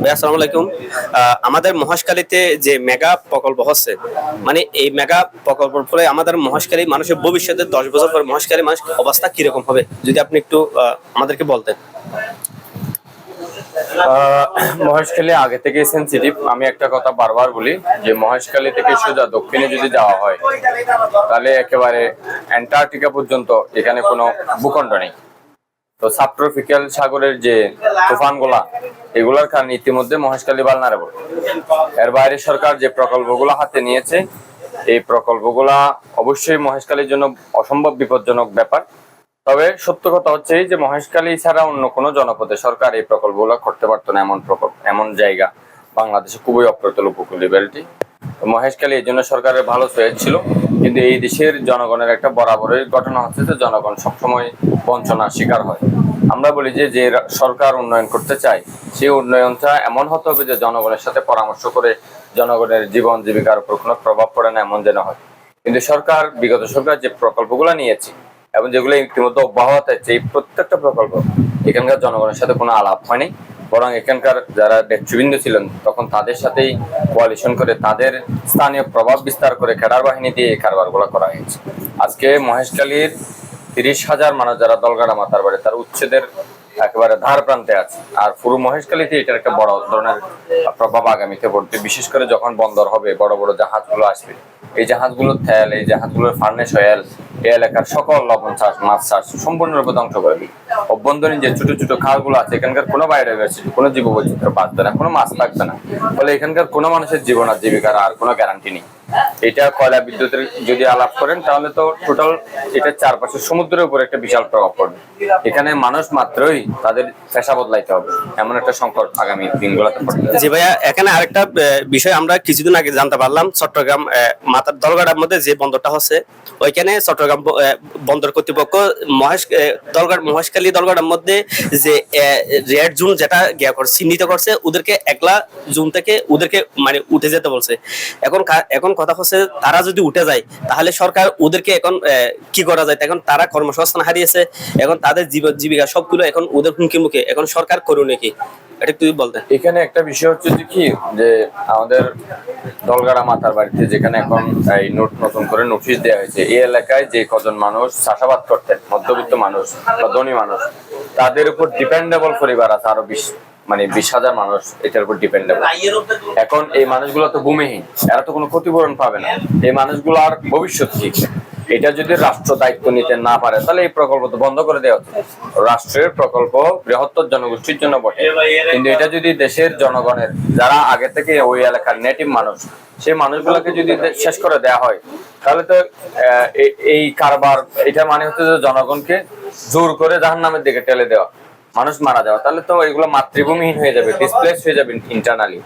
ভাই আসসালামু আলাইকুম। আহ, আমাদের মহাশকালীতে যে মেগা প্রকল্প হচ্ছে মানে এই মেগা প্রকল্পের ফলে আমাদের মহাশকালী মানুষের ভবিষ্যতে দশ বছর পর মহাশকালী মানুষ অবস্থা কীরকম হবে? যদি আপনি একটু আমাদেরকে বলতেন। মহেশখালী আগে থেকে সেন্সিটিভ আমি একটা কথা বারবার বলি যে মহেশখালী থেকে সোজা দক্ষিণে যদি যাওয়া হয় তাহলে একেবারে অ্যান্টার্কটিকা পর্যন্ত এখানে কোনো ভূখণ্ড নেই। তো সাবট্রপিক্যাল সাগরের যে তুফানগুলা, এগুলার কারণে ইতিমধ্যে মহেশখালী বালনারেবল এর বাইরে সরকার যে প্রকল্পগুলো হাতে নিয়েছে, এই প্রকল্পগুলা অবশ্যই মহেশখালীর জন্য অসম্ভব বিপজ্জনক ব্যাপার। তবে সত্য কথা হচ্ছে যে মহেশখালী ছাড়া অন্য কোনো জনপদে সরকার এই প্রকল্পগুলো করতে পারতো না, এমন প্রকল্প, এমন জায়গা। বাংলাদেশে খুবই অপ্রতুল উপকূলীয় বেলটি মহেশখালী এই জন্য সরকারের ভালো চয়েস ছিল। কিন্তু এই দেশের জনগণের একটা বরাবরই ঘটনা হচ্ছে যে জনগণ সবসময় বঞ্চনার শিকার হয়। আমরা বলি যে যে সরকার উন্নয়ন করতে চায় সেই উন্নয়নটা এমন হতে হবে যে জনগণের সাথে পরামর্শ করে জনগণের জীবন জীবিকার উপর কোনো প্রভাব পড়ে না, এমন যেন হয়। কিন্তু সরকার, বিগত সরকার যে প্রকল্পগুলো নিয়েছে এবং যেগুলো ইতিমধ্যে অব্যাহত আছে, এই প্রত্যেকটা প্রকল্প এখানকার জনগণের সাথে কোনো আলাপ হয়নি। বরং এখানকার যারা নেতৃবৃন্দ ছিলেন, তখন তাদের সাথেই কোয়ালিশন করে তাদের স্থানীয় প্রভাব বিস্তার করে খেলার বাহিনী দিয়ে এই কারবারগুলো করা হয়েছে। আজকে মহেশখালীর তিরিশ হাজার মানুষ যারা দলগাড়া মাতার বাড়ি, তার উচ্ছেদের একেবারে ধার প্রান্তে আছে। আর পুরো মহেশখালীতে এটার একটা বড় ধরনের প্রভাব আগামীতে পড়বে। বিশেষ করে যখন বন্দর হবে, বড় বড় জাহাজগুলো আসবে। এই জাহাজগুলোর তেল এই জাহাজগুলোর ফার্নেস অয়েল এই এলাকার সকল লবণ চাষ, মাছ চাষ সম্পূর্ণরূপে ধ্বংস করবে অভ্যন্তরীণ যে ছোট ছোট খালগুলো আছে, এখানকার কোনো বায়োডাইভার্সিটি কোনো জীববৈচিত্র্য বাঁচবে না, কোনো মাছ থাকবে না। ফলে এখানকার কোনো মানুষের জীবন আর জীবিকার আর কোনো গ্যারান্টি নেই। এটা কয়লা বিদ্যুতের যদি আলাপ করেন, তাহলে তো টোটাল এটা চারপাশে সমুদ্রের উপর একটা বিশাল প্রভাব পড়বে। এখানে মানুষ মাত্রই তাদের পেশা বদলাইতে হবে, এমন একটা সংকট আগামী দিনগুলোতে জি ভাইয়া, এখানে আরেকটা বিষয় আমরা কিছুদিন আগে জানতে পারলাম, চট্টগ্রাম মাতার দলগাড়ার মধ্যে যে বন্দরটা হচ্ছে, ওইখানে চট্টগ্রাম আহ, বন্দর কর্তৃপক্ষ মহেশ আহ, দলগাড় মহেশখালী দলগাড়ার মধ্যে যে রেড জোন যেটা গিয়া করছে চিহ্নিত করছে ওদেরকে একলা জোন থেকে ওদেরকে মানে উঠে যেতে বলছে। এখন এখন কথা হচ্ছে তারা যদি উঠে যায় তাহলে সরকার ওদেরকে এখন কি করা যায়? এখন তারা কর্মসংস্থান হারিয়েছে এখন তাদের জীবিকা সবগুলো এখন ওদের হুমকি মুখে। এখন সরকার করুন কি এটা তুই বলতে। এখানে একটা বিষয় হচ্ছে যে কি যে আমাদের দলগাড়া মাথার বাড়িতে যেখানে এখন এই নোট নতুন করে নোটিশ দেওয়া হয়েছে এই এলাকায় যে কজন মানুষ, চাষাবাদ করতেন, মধ্যবিত্ত মানুষ বা ধনী মানুষ, তাদের উপর ডিপেন্ডেবল পরিবার আছে আরও বিশ মানে বিশ হাজার মানুষ এটার উপর ডিপেন্ডেবল এখন এই মানুষগুলো তো ভূমিহীন, এরা তো কোনো ক্ষতিপূরণ পাবে না। এই মানুষগুলো আর ভবিষ্যৎ কি? এটা যদি রাষ্ট্র দায়িত্ব নিতে না পারে, তাহলে এই প্রকল্প তো বন্ধ করে দেওয়া হচ্ছে। রাষ্ট্রের প্রকল্প বৃহত্তর জনগোষ্ঠীর জন্য বটে। কিন্তু এটা যদি দেশের জনগণের, যারা আগে থেকে ওই এলাকার নেটিভ মানুষ, সেই মানুষগুলোকে যদি শেষ করে দেয়া হয়, তাহলে তো এই- কারবার, এটা মানে হচ্ছে যে জনগণকে জোর করে জাহান নামের দিকে ঠেলে দেওয়া। মানুষ মারা যাওয়া তাহলে তো এগুলো মাতৃভূমিহীন হয়ে যাবে ডিসপ্লেস হয়ে যাবে ইন্টারনালি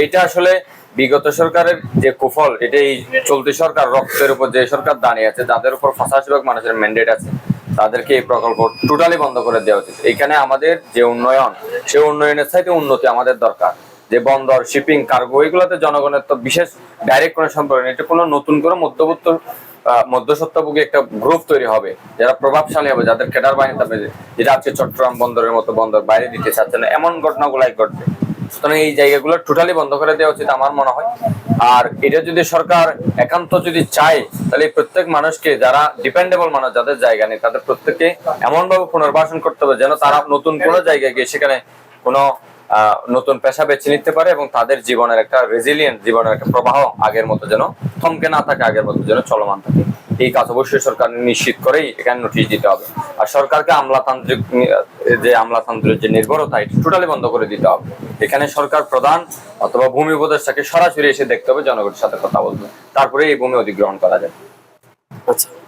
এইটা আসলে বিগত সরকারের যে কুফল এটা এই চলতি সরকার, রক্তের উপর যে সরকার দাঁড়িয়ে আছে, যাদের উপর পঁচাশি ভাগ মানুষের ম্যান্ডেট আছে, তাদেরকে এই প্রকল্প টোটালি বন্ধ করে দেওয়া উচিত। এখানে আমাদের যে উন্নয়ন সেই উন্নয়নের সাথে উন্নতি আমাদের দরকার। যে বন্দর শিপিং কার্গো এগুলোতে জনগণের তো বিশেষ ডাইরেক্ট কোনো সম্পর্ক নেই, এটা কোনো নতুন করে মধ্যবর্ত একটা গ্রুপ তৈরি হবে, যারা প্রভাবশালী হবে, যাদের কেডার বাহিনী থাকবে, যেটা আজকে চট্টগ্রাম বন্দরের মতো বন্দর বাইরে দিতে চাচ্ছে না, এমন ঘটনাগুলাই ঘটবে। সুতরাং এই জায়গাগুলো টোটালি বন্ধ করে দেওয়া উচিত আমার মনে হয়। আর এটা যদি সরকার একান্ত যদি চায়, তাহলে প্রত্যেক মানুষকে, যারা ডিপেন্ডেবল মানুষ, যাদের জায়গা নেই, তাদের প্রত্যেককে এমন ভাবে পুনর্বাসন করতে হবে যেন তারা নতুন কোনো জায়গায় গিয়ে সেখানে কোনো নতুন পেশা বেছে নিতে পারে এবং তাদের জীবনের একটা রেজিলিয়েন্ট জীবনের একটা প্রবাহ আগের মতো যেন থমকে না থাকে, আগের মতো যেন চলমান থাকে। এই কাজ অবশ্যই সরকার নিশ্চিত করেই এখানে নোটিশ দিতে হবে। আর সরকারকে আমলাতান্ত্রিক যে আমলাতন্ত্রের যে নির্ভরতা, এটা টোটালি বন্ধ করে দিতে হবে। এখানে সরকার প্রধান অথবা ভূমি উপদেষ্টাকে সরাসরি এসে দেখতে হবে, জনগণের সাথে কথা বলতে। তারপরে এই ভূমি অধিগ্রহণ করা যায় আচ্ছা